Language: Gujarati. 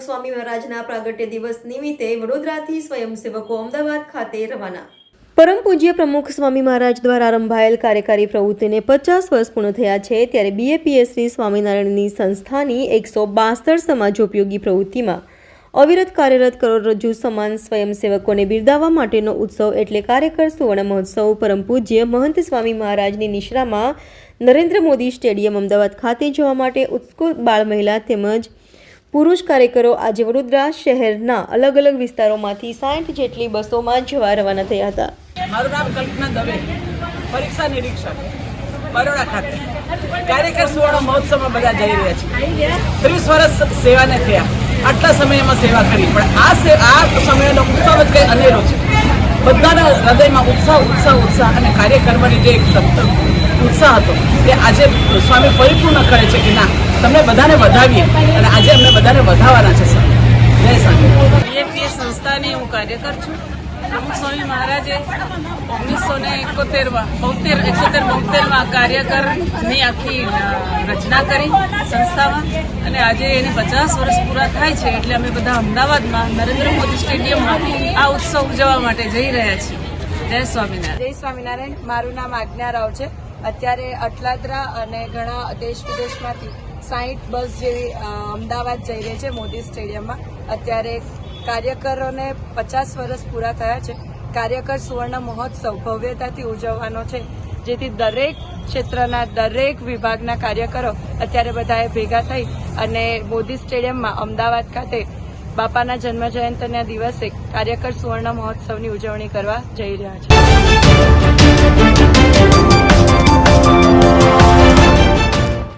સ્વામી મહારાજના પ્રાગટ્ય દિવસ નિમિત્તે વડોદરાથી સ્વયંસેવકો અમદાવાદ ખાતે રવાના. પરમ પૂજ્ય પ્રમુખ સ્વામી મહારાજ દ્વારા આરંભાયેલ કાર્યકારી પ્રવૃત્તિને પચાસ વર્ષ પૂર્ણ થયા છે ત્યારે બીએપીએસની સ્વામિનારાયણની સંસ્થાની એકસો બાસઠ સમાજોપયોગી પ્રવૃત્તિમાં અવિરત કાર્યરત કરોડરજ્જુ સમાન સ્વયંસેવકોને બિરદાવવા માટેનો ઉત્સવ એટલે કાર્યકર સુવર્ણ મહોત્સવ પરમ પૂજ્ય મહંત સ્વામી મહારાજની નિશ્રામાં નરેન્દ્ર મોદી સ્ટેડિયમ અમદાવાદ ખાતે જવા માટે ઉત્સુક બાળ મહિલા તેમજ પુરુષ કાર્યકરો આજે વડોદરા શહેરના અલગ અલગ વિસ્તારોમાંથી સાઠ જેટલી બસોમાં જવા રવાના થયા હતા. મારું નામ કલ્પના દવે, પરીક્ષા નિરીક્ષક, બરોડા ખાતે. કાર્યકર સુવર્ણ મહોત્સવમાં બધા જઈ રહ્યા છે. ત્રીસ વર્ષ સેવાને થયા. આટલા સમયમાં સેવા કરી. પણ આ સે- આ સમયનો ઉત્સવ જ કંઈ અનેરો છે. બધાના હૃદયમાં ઉત્સાહ ઉત્સાહ ઉત્સાહ અને કાર્ય જે એક તત્વ ઉત્સાહ હતો કે આજે સ્વામી પરિપૂર્ણ કરે છે કે ના તમને બધાને વધાવીએ અને આજે અમને બધાને વધાવવાના છે સર જય સ્વામી. બીએપીએસ સંસ્થાની હું કાર્યકર છું. પ્રમુખ સ્વામી મહારાજે ઓગણીસો ને એકોતેરમાં બોતેર એકોતેર બોતેરમાં કાર્યકરની આખી રચના કરી સંસ્થામાં. અને આજે એને પચાસ વર્ષ પૂરા થાય છે એટલે અમે બધા અમદાવાદમાં નરેન્દ્ર મોદી સ્ટેડિયમમાં આ ઉત્સવ ઉજવવા માટે જઈ રહ્યા છીએ. જય સ્વામિનારાયણ. જય સ્વામિનારાયણ. મારું નામ આજ્ઞા રાવ છે. અત્યારે અટલાદરા અને ઘણા દેશ વિદેશમાંથી સાહીઠ બસ જેવી અમદાવાદ જઈ રહી છે મોદી સ્ટેડિયમમાં. અત્યારે કાર્યકરોને પચાસ વર્ષ પૂરા થયા છે. કાર્યકર સુવર્ણ મહોત્સવ ભવ્યતાથી ઉજવવાનો છે, જેથી દરેક ક્ષેત્રના દરેક વિભાગના કાર્યકરો અત્યારે બધાએ ભેગા થઈ અને મોદી સ્ટેડિયમમાં અમદાવાદ ખાતે બાપાના જન્મજયંતિના દિવસે કાર્યકર સુવર્ણ મહોત્સવની ઉજવણી કરવા જઈ રહ્યા છે.